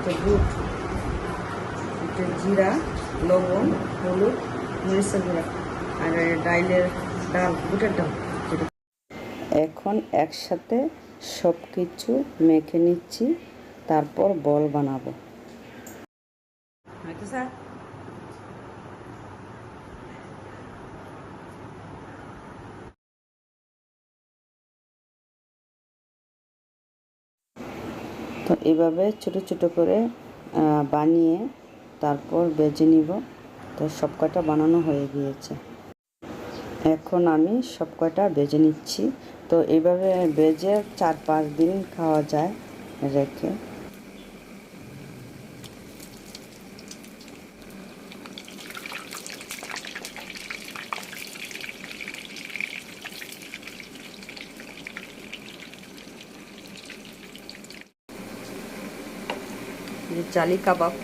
এটা বুট একটু জিরা, লবণ, হলুদ, মরিচের গুঁড়া আর ডাইলের ডাল, বুটের ডাল। এখন একসাথে সব কিছু মেখে নিচ্ছি, তারপর বল বানাবো। তো এভাবে ছোট ছোট করে বানিয়ে তারপর বেজে নিব। তো সব কটা বানানো হয়ে গিয়েছে। এখন আমি সব কটা বেজে নিচ্ছি। তো এইভাবে বেজে চার পাঁচ দিন খাওয়া যায় রেখে। যে চালি কাবাব।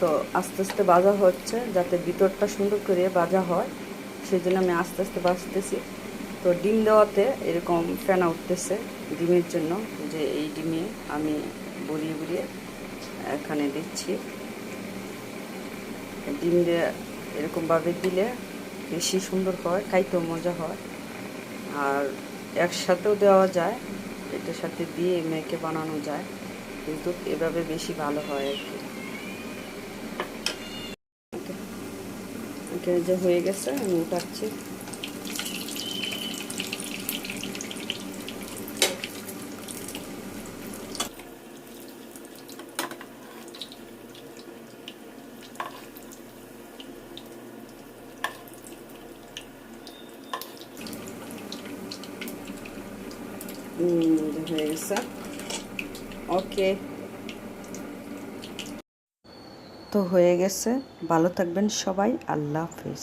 তো আস্তে আস্তে বাজা হচ্ছে, যাতে ভিতরটা সুন্দর করে বাজা হয়। সেই জন্য আমি আস্তে আস্তে বাজতেছি তো ডিম দেওয়াতে এরকম ফেনা উঠতেছে ডিমের জন্য, যে এই ডিমে আমি বড়িয়ে বড়িয়ে এখানে দিচ্ছি। ডিম দিয়ে এরকমভাবে দিলে বেশি সুন্দর হয়, খাইতেও মজা হয়। আর একসাথেও দেওয়া যায়, এটার সাথে দিয়ে মেয়েকে বানানো যায়। কিন্তু এভাবে বেশি ভালো হয় আর কি। এটা যে হয়ে গেছে, আমি উঠাচ্ছি। হয়ে গেছে। ওকে তো হয়ে গেছে। ভালো থাকবেন সবাই। আল্লাহ হাফিজ।